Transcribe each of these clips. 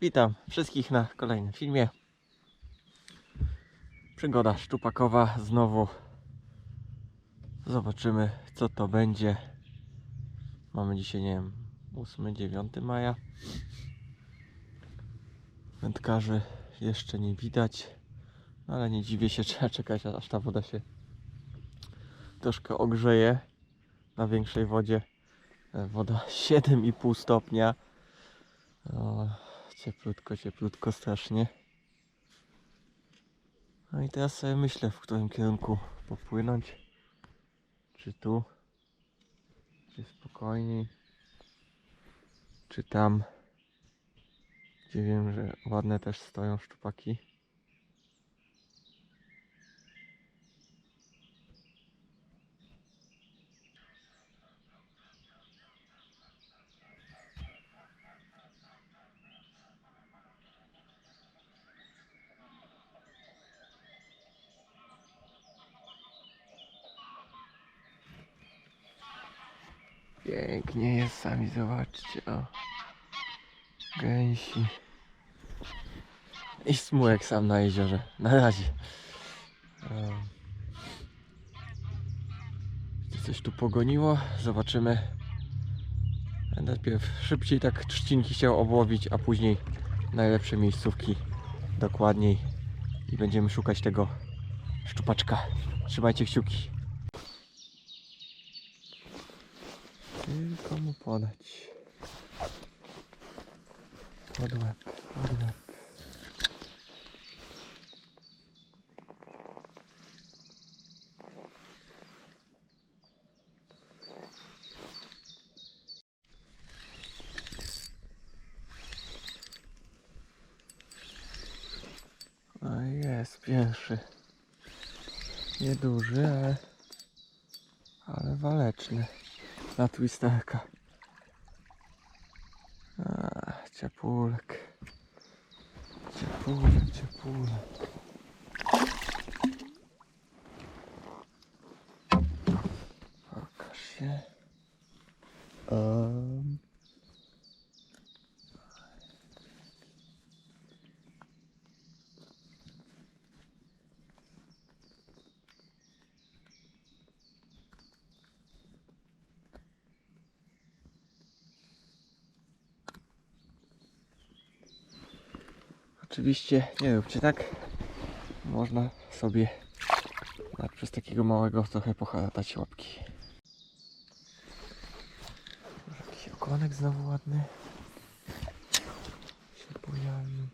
Witam wszystkich na kolejnym filmie. Przygoda szczupakowa znowu. Zobaczymy co to będzie. Mamy dzisiaj, nie wiem, 8-9 maja. Wędkarzy jeszcze nie widać. No ale nie dziwię się, trzeba czekać aż ta woda się troszkę ogrzeje na większej wodzie. E, Woda 7,5 stopnia. Cieplutko, cieplutko strasznie. No i teraz sobie myślę, w którym kierunku popłynąć. Czy tu, czy spokojniej, czy tam, gdzie wiem, że ładne też stoją szczupaki. Pięknie jest, sami zobaczcie, o. Gęsi. I smułek sam na jeziorze. Na razie. Coś tu pogoniło? Zobaczymy. Najpierw szybciej tak trzcinki chciał obłowić, a później najlepsze miejscówki dokładniej. I będziemy szukać tego szczupaczka. Trzymajcie kciuki. Tylko mu podać. Pod łeb. No i jest pierwszy. Nieduży, ale, ale waleczny na twisterka. A, ciepulek. Ciepulek, ciepulek. Pokaż się. Oczywiście nie róbcie tak. Można sobie przez takiego małego trochę poharatać łapki. Jakiś okonek znowu ładny się pojawił.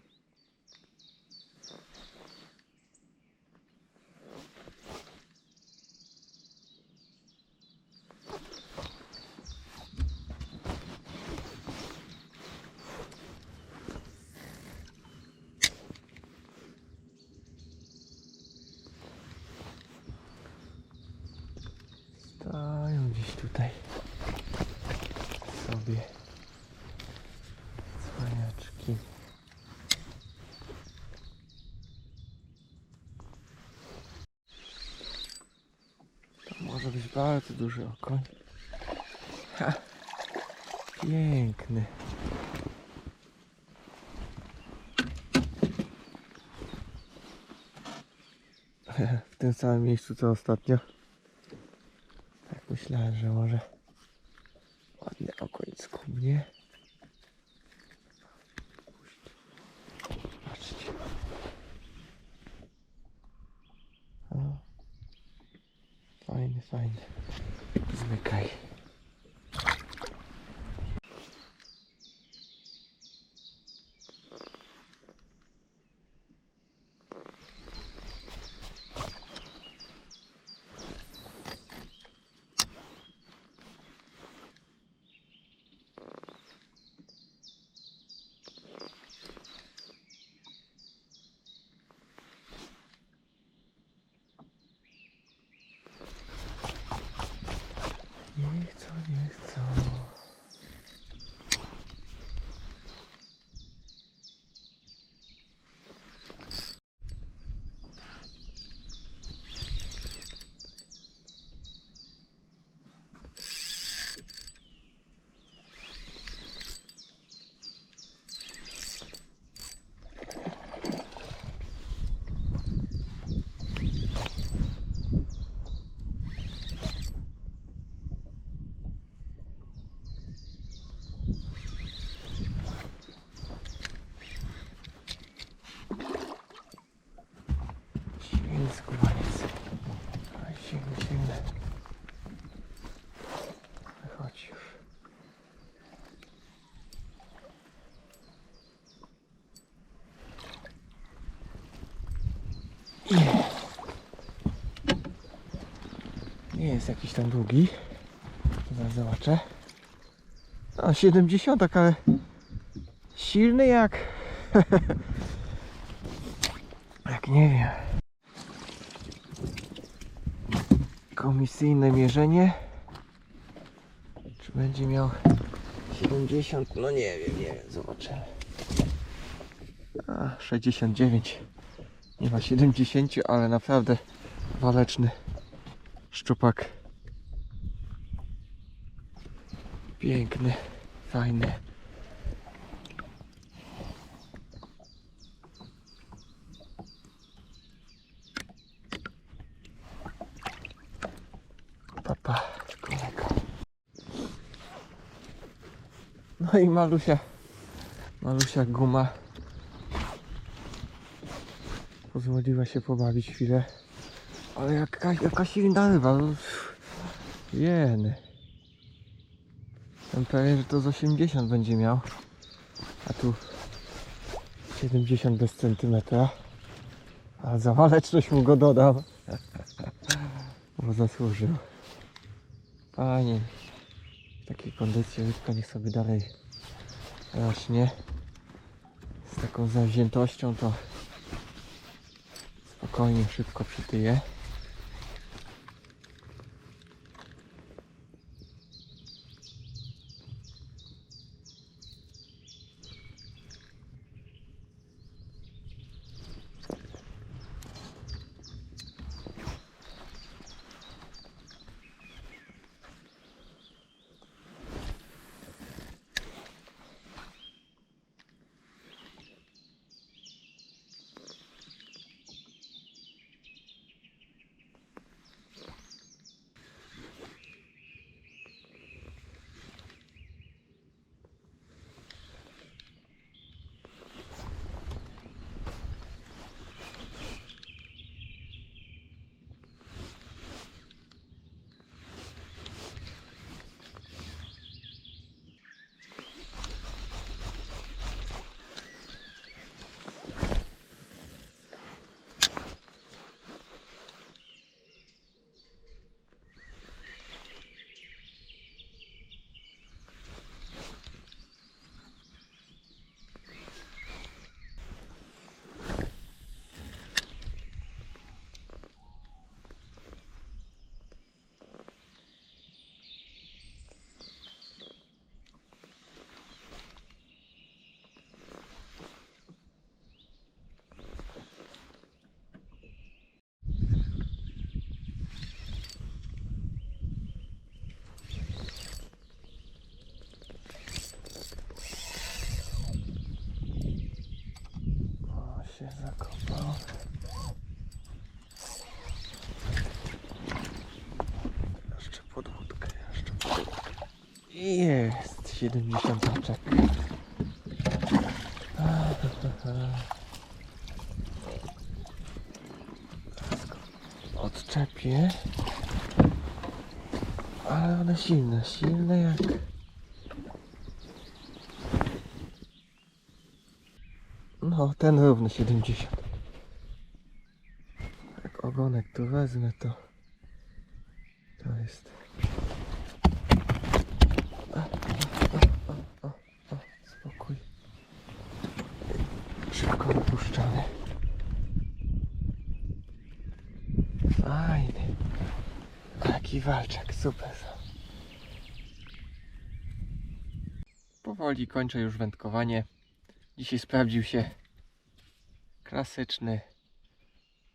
Stają gdzieś tutaj sobie cwaniaczki. To może być bardzo duży okoń. Ha, piękny. W tym samym miejscu co ostatnio. Tak myślałem, że może ładny okoń skubnie. Patrzcie. O. Fajny. Zmykaj. jest silny, silny. Chodź już. Nie jest jakiś tam długi. Zaraz zobaczę. No, A 70, ale silny jak. jak nie wiem. Komisyjne mierzenie. Czy będzie miał 70? No nie wiem, nie wiem, zobaczymy. A, 69. Nie ma 70, ale naprawdę waleczny szczupak. Piękny, fajny. No i malusia, malusia guma. Pozwoliła się pobawić chwilę. Ale jaka, jaka silna ryba. no, Jeny. Jestem pewien, że to z 80 będzie miał. A tu 70 bez centymetra. A za waleczność mu go dodam. Bo zasłużył. Panie. W takiej kondycji rybka niech sobie dalej rośnie. Z taką zawziętością to spokojnie, szybko przytyje. Się zakopał. Jeszcze pod jeszcze pod. Jest 70 oczek. Odczepię. Ale one silne, silne jak... No, ten równy 70. Jak ogonek tu wezmę, to to jest. Spokój. Szybko wypuszczany. Fajny. Taki walczak, super. Powoli kończę już wędkowanie. Dzisiaj sprawdził się klasyczny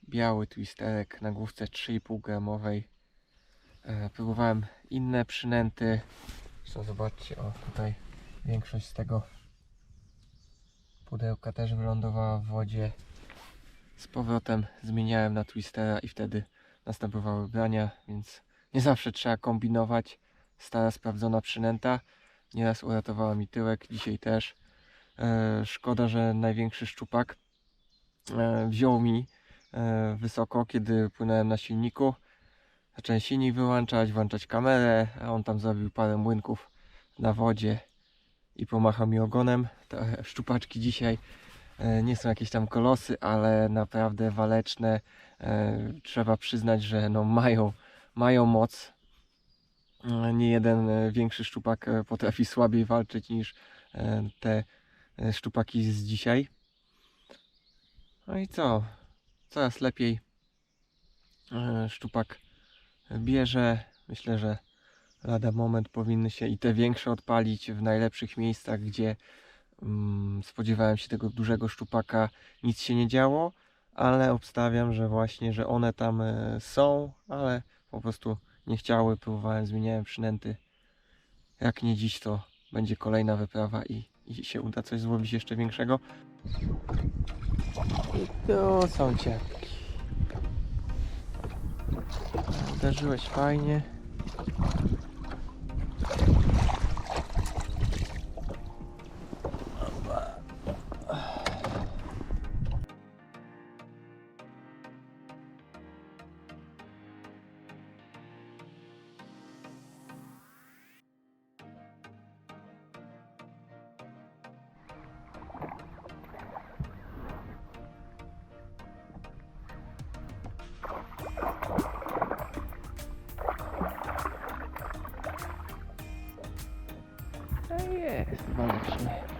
biały twisterek na główce 3,5 gramowej. E, próbowałem inne przynęty. Zresztą zobaczcie, o tutaj większość z tego pudełka też wylądowała w wodzie. Z powrotem zmieniałem na twistera i wtedy następowały brania, więc nie zawsze trzeba kombinować. Stara sprawdzona przynęta. Nieraz uratowała mi tyłek, dzisiaj też. E, szkoda, że największy szczupak wziął mi e, wysoko, kiedy płynąłem na silniku. Zacząłem silnik wyłączać, włączać kamerę, a on tam zrobił parę młynków na wodzie i pomachał mi ogonem. Te szczupaczki dzisiaj e, nie są jakieś tam kolosy, ale naprawdę waleczne. E, Trzeba przyznać, że no mają, mają moc. E, Nie jeden e, większy szczupak e, potrafi słabiej walczyć niż e, te e, szczupaki z dzisiaj. No i co? Coraz lepiej e, szczupak bierze. Myślę, że lada moment powinny się i te większe odpalić w najlepszych miejscach, gdzie mm, spodziewałem się tego dużego szczupaka, nic się nie działo, ale obstawiam, że właśnie, że one tam e, są, ale po prostu nie chciały, próbowałem, zmieniałem przynęty. Jak nie dziś, to będzie kolejna wyprawa i, i się uda coś złowić jeszcze większego. I tu są ciapki. Uderzyłeś fajnie. Jest, walcznie. 60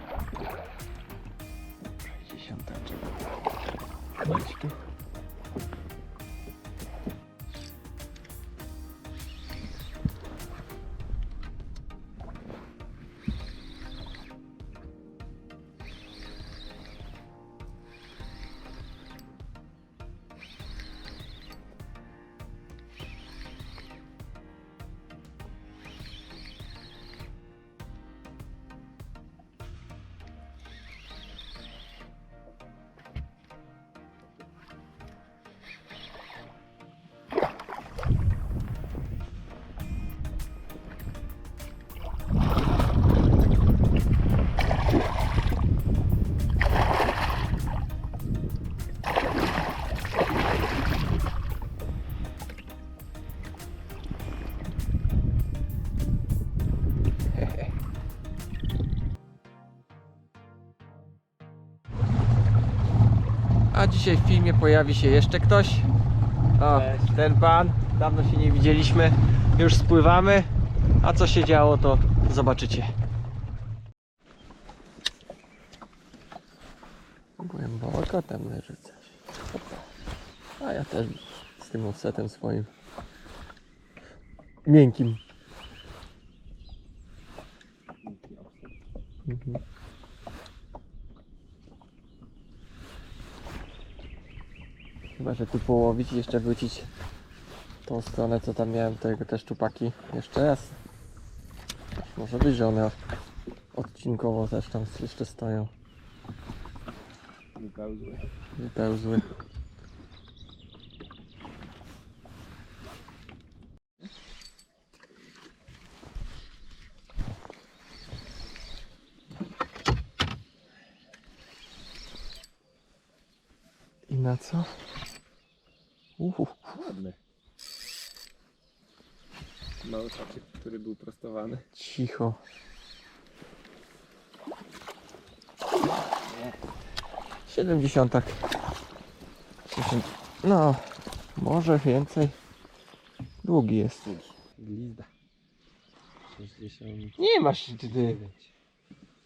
A dzisiaj w filmie pojawi się jeszcze ktoś. O, ten pan. Dawno się nie widzieliśmy. Już spływamy. A co się działo, to zobaczycie. Głęboko tam leży coś. A ja też z tym offsetem swoim. Miękkim. Mhm. Chyba, że tu połowić i jeszcze wrócić tą stronę, co tam miałem, tego te szczupaki jeszcze raz. Może być, że one odcinkowo też tam jeszcze stoją, Wypełzły. wypełzły. I na co? Uhu. Ładny. Mały haczyk, który był prostowany. Cicho. Siedemdziesiątak. No, może więcej. Długi jest. Glizda. 60. Nie masz ty.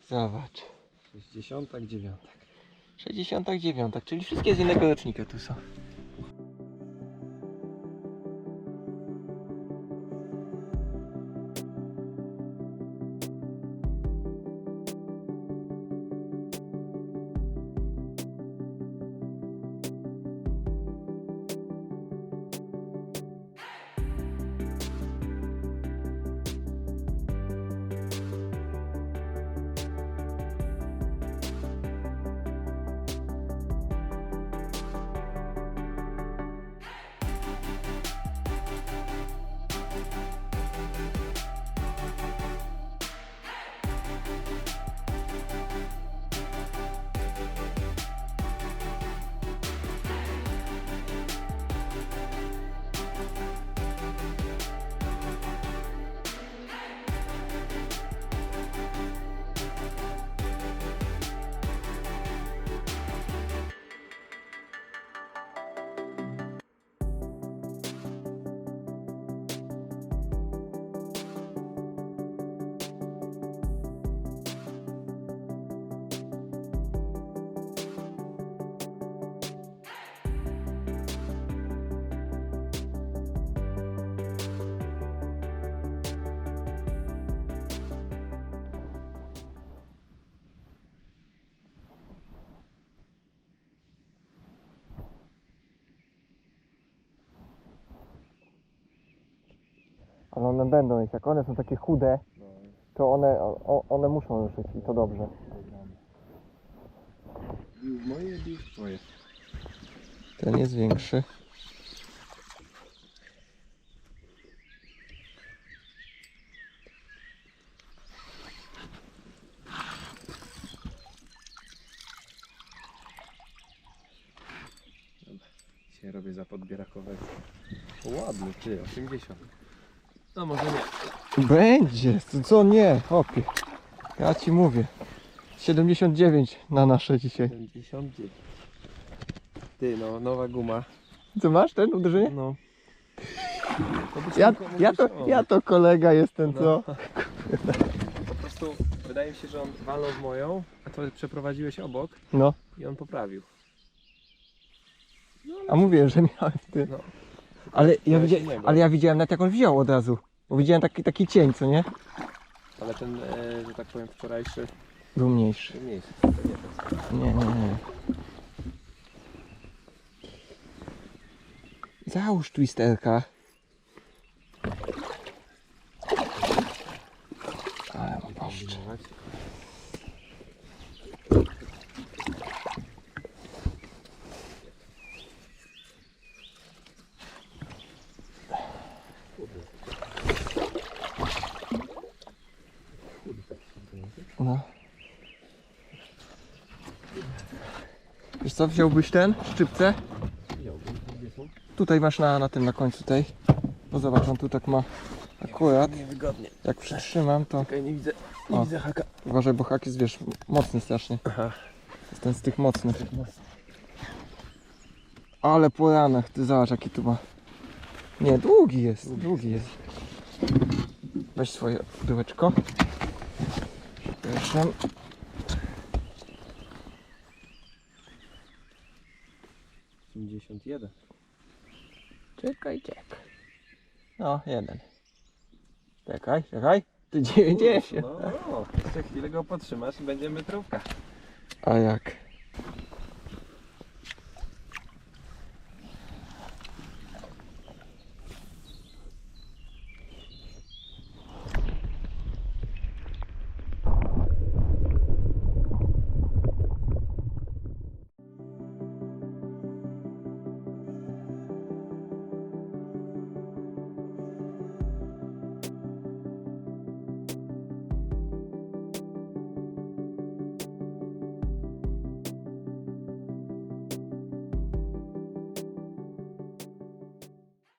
Zobacz. 69. 69, czyli wszystkie z innego rocznika tu są. Ale one będą jeść. Jak one są takie chude, to one, o, one muszą ruszyć i to dobrze. bił moje, bił twoje. Ten jest większy. Dzisiaj robię za podbierakowego. Ładny, ty, 80. No może nie. Będzie, co- co nie, chłopie. Ja ci mówię. 79 na nasze dzisiaj. 79. Ty, no, nowa guma. Co masz ten uderzenie? No. To Ja, ja, to, ja to kolega jestem, co? No. Po prostu wydaje mi się, że on walnął w moją, a to przeprowadziłeś obok No, i on poprawił. a mówię, że miałem ty. No. Ale ja, widzia, ale ja widziałem nawet jak on wziął od razu. Bo widziałem taki, taki cień, co nie? Ale ten, e, że tak powiem, wczorajszy Był mniejszy. mniejszy. Nie, nie, nie. Załóż twisterka. Ale mam paszczę. No. Wiesz co, wziąłbyś ten, szczypce? Tutaj masz na, na tym, na końcu tej. No zobacz, on tu tak ma akurat. Niewygodnie. Jak przytrzymam, to Czekaj, nie widzę, nie O. widzę haka. uważaj, bo hak jest, wiesz, mocny strasznie. Aha. Jest ten z tych mocnych. Ale po ranach, ty zobacz jaki tu ma. Nie, długi jest, długi jest. Weź swoje pudełeczko. Przepraszam. Pięćdziesiąt jeden. Czekaj, czekaj. No, jeden. Czekaj, czekaj. Ty 90. No, no, jeszcze chwilę go potrzymasz i będzie metrówka. A jak?